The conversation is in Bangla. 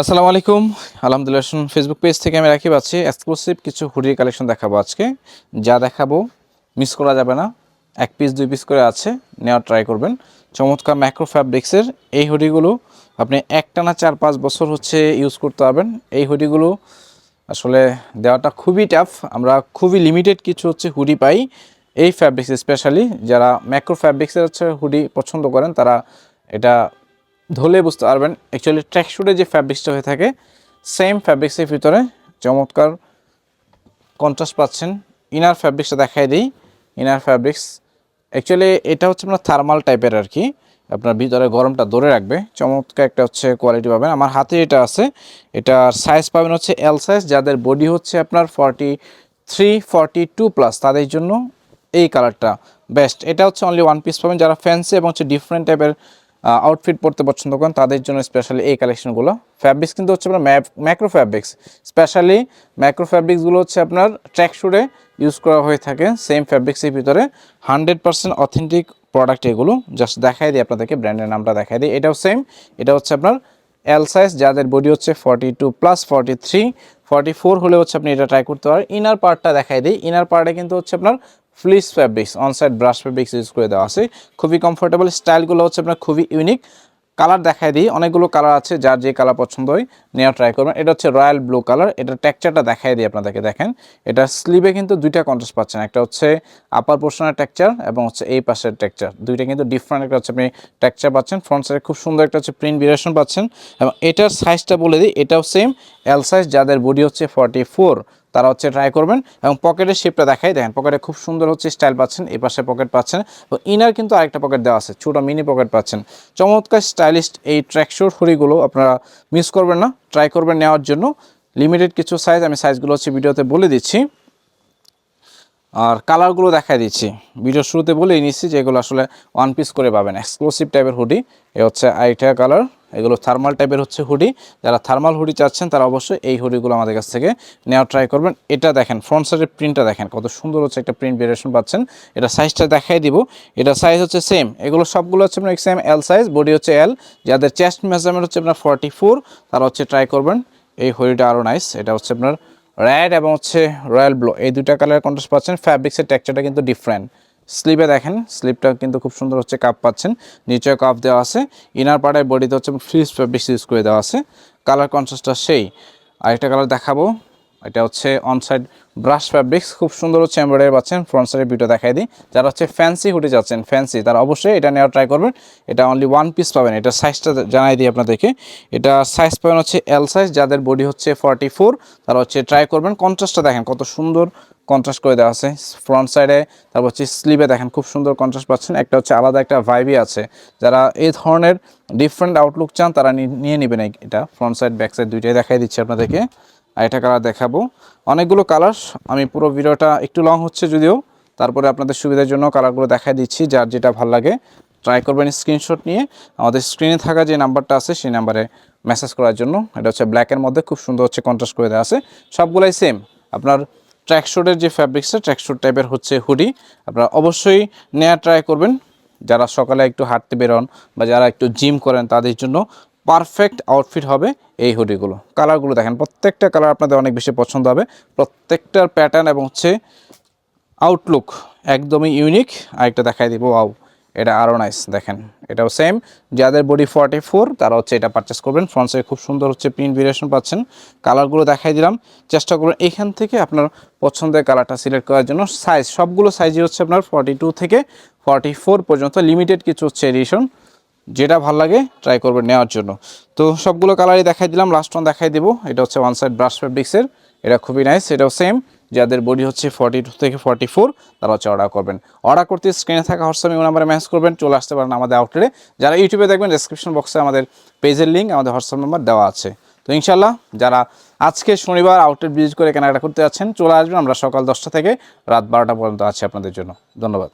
আসসালামু আলাইকুম। আলহামদুলিল্লাহ ফেসবুক পেজ থেকে আমি রাখি পাচ্ছি এক্সক্লুসিভ কিছু হুডির কালেকশন দেখাবো আজকে। যা দেখাবো মিস করা যাবে না। এক পিস দুই পিস করে আছে। নেওয়ার ট্রাই করবেন। চমৎকার ম্যাক্রো ফ্যাব্রিক্সের এই হুডিগুলো আপনি একটানা চার পাঁচ বছর হচ্ছে ইউজ করতে পারবেন। এই হুডিগুলো আসলে দেওয়াটা খুবই টাফ আমরা খুবই লিমিটেড কিছু হচ্ছে হুডি পাই। এই ফ্যাব্রিক্স স্পেশালি যারা ম্যাক্রো ফ্যাব্রিক্সের হচ্ছে হুডি পছন্দ করেন, তারা এটা ধরলে বুঝতে পারবেন। অ্যাকচুয়ালি ট্র্যাকশুটে যে ফ্যাব্রিক্সটা হয়ে থাকে সেম ফ্যাব্রিক্সের ভিতরে চমৎকার কন্ট্রাস্ট পাচ্ছেন। ইনার ফ্যাব্রিক্সটা দেখাই দিই। ইনার ফ্যাব্রিক্স অ্যাকচুয়ালি এটা হচ্ছে আপনার থার্মাল টাইপের আর কি আপনার ভিতরে গরমটা ধরে রাখবে। চমৎকার একটা হচ্ছে কোয়ালিটি পাবেন। আমার হাতে এটা আছে। এটার সাইজ পাবেন হচ্ছে এল সাইজ যাদের বডি হচ্ছে আপনার forty three forty two plus তাদের জন্য এই কালারটা বেস্ট এটা হচ্ছে অনলি ওয়ান পিস পাবেন। যারা ফ্যান্সি এবং হচ্ছে ডিফারেন্ট টাইপের আউটফিট পরতে পছন্দ করেন, তাদের জন্য স্পেশালি এই কালেকশনগুলো ফ্যাব্রিক্স কিন্তু হচ্ছে আপনার ম্যাক্রো ফ্যাব্রিক্স স্পেশালি ম্যাক্রো ফ্যাব্রিক্সগুলো হচ্ছে আপনার ট্র্যাক ইউজ করা হয়ে থাকে সেম ফ্যাব্রিক্সের ভিতরে। হান্ড্রেড পার্সেন্ট অথেন্টিক প্রোডাক্ট এগুলো। জাস্ট দেখাই দিই আপনাদেরকে ব্র্যান্ডের নামটা দেখাই দিই। এটাও সেম এটা হচ্ছে আপনার এল সাইজ যাদের বডি হচ্ছে forty two plus forty three forty four হলে হচ্ছে আপনি এটা ট্রাই করতে পারেন। ইনার পার্টটা দেখাই দিই। ইনার পার্টে কিন্তু হচ্ছে আপনার fleece fabrics inside brush fabrics use করে দেওয়া আছে। খুবই কমফোর্টেবল স্টাইলগুলো হচ্ছে আপনার খুবই ইউনিক কালার দেখাই দিই, অনেকগুলো কালার আছে, যার যে কালার পছন্দ হয় নেওয়া ট্রাই করবেন। এটা হচ্ছে রয়্যাল ব্লু কালার এটা টেক্সচারটা দেখাই দিই আপনাদেরকে, দেখেন। এটা স্লিভে কিন্তু দুইটা কন্ট্রাস্ট পাচ্ছেন, একটা হচ্ছে আপার পোর্শনের টেক্সচার এবং হচ্ছে এই পাশের টেক্সচার দুইটা কিন্তু ডিফারেন্ট একটা হচ্ছে আপনি টেক্সচার পাচ্ছেন। ফ্রন্ট সাইডে খুব সুন্দর একটা হচ্ছে প্রিন্ট ভেরিয়েশন পাচ্ছেন। এবং এটার সাইজটা বলে দিই, এটাও সেম এল সাইজ যাদের বডি হচ্ছে ফর্টি ফোর তারা হচ্ছে ট্রাই করবেন এবং পকেটের শেপটা দেখাই। দেখেন পকেটে খুব সুন্দর হচ্ছে স্টাইল পাচ্ছেন, এই পাশে পকেট পাচ্ছেন। এবং ইনার কিন্তু আরেকটা পকেট দেওয়া আছে, ছোটো মিনি পকেট পাচ্ছেন। চমৎকার স্টাইলিস্ট এই ট্র্যাকশোর হুড়িগুলো আপনারা মিস করবেন না ট্রাই করবেন নেওয়ার জন্য। লিমিটেড কিছু সাইজ আমি সাইজগুলো হচ্ছে ভিডিওতে বলে দিচ্ছি। আর কালারগুলো দেখাই দিচ্ছি। ভিডিওর শুরুতে বলেই নিচ্ছি যে এগুলো আসলে ওয়ান পিস করে পাবেন এক্সক্লুসিভ টাইপের হুডি এ হচ্ছে আইটা কালার এগুলো থার্মাল টাইপের হচ্ছে হুডি। যারা থার্মাল হুডি চাচ্ছেন, তারা অবশ্যই এই হুডিগুলো আমাদের কাছ থেকে নেওয়া ট্রাই করবেন। এটা দেখেন ফ্রন্ট সাইডের প্রিন্টটা দেখেন, কত সুন্দর হচ্ছে একটা প্রিন্ট ভেরিয়েশন পাচ্ছেন। এটা সাইজটা দেখাই দিব। এটা সাইজ হচ্ছে সেম এগুলো সবগুলো হচ্ছে আপনার সেম এল সাইজ বডি হচ্ছে এল যাদের চেস্ট মেজারমেন্ট হচ্ছে আপনার ফর্টি ফোর তারা হচ্ছে ট্রাই করবেন। এই হুডিটা আরও নাইস এটা হচ্ছে আপনার রেড এবং হচ্ছে রয়্যাল ব্লো এই দুটা কালার কন্ট্রাস্ট পাচ্ছেন। ফ্যাব্রিক্সের টেক্সচারটা কিন্তু ডিফারেন্ট স্লিপে দেখেন স্লিপটা কিন্তু খুব সুন্দর হচ্ছে কাপ পাচ্ছেন। নিচে কাপ দেওয়া আছে ইনার পার্টের বডিতে হচ্ছে ফ্রিজ বেশি ইউজ করে দেওয়া আছে। কালার কন্ট্রাস্টটা সেই। আরেকটা কালার দেখাবো। এটা হচ্ছে অনসাইড ব্রাশ ফ্যাব্রিক্স খুব সুন্দর হচ্ছে এমব্রয়ডারি পাচ্ছেন ফ্রন্ট সাইডের ভিডিও দেখাই দিই। যারা হচ্ছে ফ্যান্সি হুডি যাচ্ছেন ফ্যান্সি তারা অবশ্যই এটা নেওয়ার ট্রাই করবেন। এটা অনলি ওয়ান পিস পাবেন, এটা সাইজটা জানাই দিই আপনাদেরকে। এটা সাইজ পাবেন হচ্ছে এল সাইজ যাদের বডি হচ্ছে ফর্টি ফোর তারা হচ্ছে ট্রাই করবেন। কন্ট্রাস্টটা দেখেন, কত সুন্দর কন্ট্রাস্ট করে দেওয়া আছে। ফ্রন্ট সাইডে তারপর হচ্ছে স্লিভে দেখেন, খুব সুন্দর কন্ট্রাস্ট পাচ্ছেন। একটা হচ্ছে আলাদা একটা ভাইবি আছে। যারা এই ধরনের ডিফারেন্ট আউটলুক চান, তারা নিয়ে নেবেন এটা ফ্রন্ট সাইড ব্যাক সাইড দুইটাই দেখাই দিচ্ছে আপনাদেরকে। আরেকটা কালার দেখাবো। অনেকগুলো কালার আমি পুরো ভিডিওটা একটু লং হচ্ছে যদিও, তারপরে আপনাদের সুবিধার জন্য কালারগুলো দেখাই দিচ্ছি, যার যেটা ভালো লাগে। ট্রাই করবেন স্ক্রিনশট নিয়ে। আমাদের স্ক্রিনে থাকা যে নাম্বারটা আছে, সেই নাম্বারে মেসেজ করার জন্য। এটা হচ্ছে ব্ল্যাকের মধ্যে, খুব সুন্দর হচ্ছে কন্ট্রাস্ট করে দেওয়া আছে। সবগুলাই সেম আপনার ট্র্যাকশুটের যে ফ্যাব্রিক্সটা ট্র্যাকশুট টাইপের হচ্ছে হুডি আপনারা অবশ্যই নেওয়া ট্রাই করবেন। যারা সকালে একটু হাঁটতে বেরোন বা যারা একটু জিম করেন, তাদের জন্য পারফেক্ট আউটফিট হবে এই হুডিগুলো কালারগুলো দেখেন, প্রত্যেকটা কালার আপনাদের অনেক বেশি পছন্দ হবে। প্রত্যেকটার প্যাটার্ন এবং হচ্ছে আউটলুক একদমই ইউনিক আরেকটা দেখাই দিব আউ এটা আরও নাইস দেখেন, এটাও সেম যাদের বডি ফর্টি ফোর তারা হচ্ছে এটা পারচেস করবেন। ফ্রন্ট সাইড খুব সুন্দর হচ্ছে প্রিন্ট ভেরিয়েশন পাচ্ছেন। কালারগুলো দেখাই দিলাম। চেষ্টা করবেন এখান থেকে আপনার পছন্দের কালারটা সিলেক্ট করার জন্য। সাইজ সবগুলো সাইজই হচ্ছে আপনার ফর্টি টু থেকে ফর্টি ফোর পর্যন্ত। লিমিটেড কিছু হচ্ছে এডিশন যেটা ভালো লাগে ট্রাই করবেন নেওয়ার জন্য। তো সবগুলো কালারই দেখাই দিলাম লাস্ট ওয়ান দেখাই দেবো। এটা হচ্ছে ওয়ান সাইড ব্রাশ ফেব্রিক্সের এটা খুবই নাইস এটাও সেম যাদের বডি হচ্ছে ফর্টি টু থেকে ফর্টি ফোর তারা হচ্ছে অর্ডার করবেন। অর্ডার করতে স্ক্রিনে থাকা হোয়াটসঅ্যাপ ইউ নাম্বারে ম্যাসেজ করবেন, চলে আসতে পারেন আমাদের আউটলেটে যারা ইউটিউবে দেখবেন ডিসক্রিপশন বক্সে আমাদের পেজের লিঙ্ক আমাদের হোয়াটসঅ্যাপ নাম্বার দেওয়া আছে। তো ইনশাল্লাহ যারা আজকে শনিবার আউটলেট ভিজিট করে কেনাকাটা করতে যাচ্ছেন, চলে আসবেন। আমরা সকাল দশটা থেকে রাত বারোটা পর্যন্ত আছি আপনাদের জন্য। ধন্যবাদ।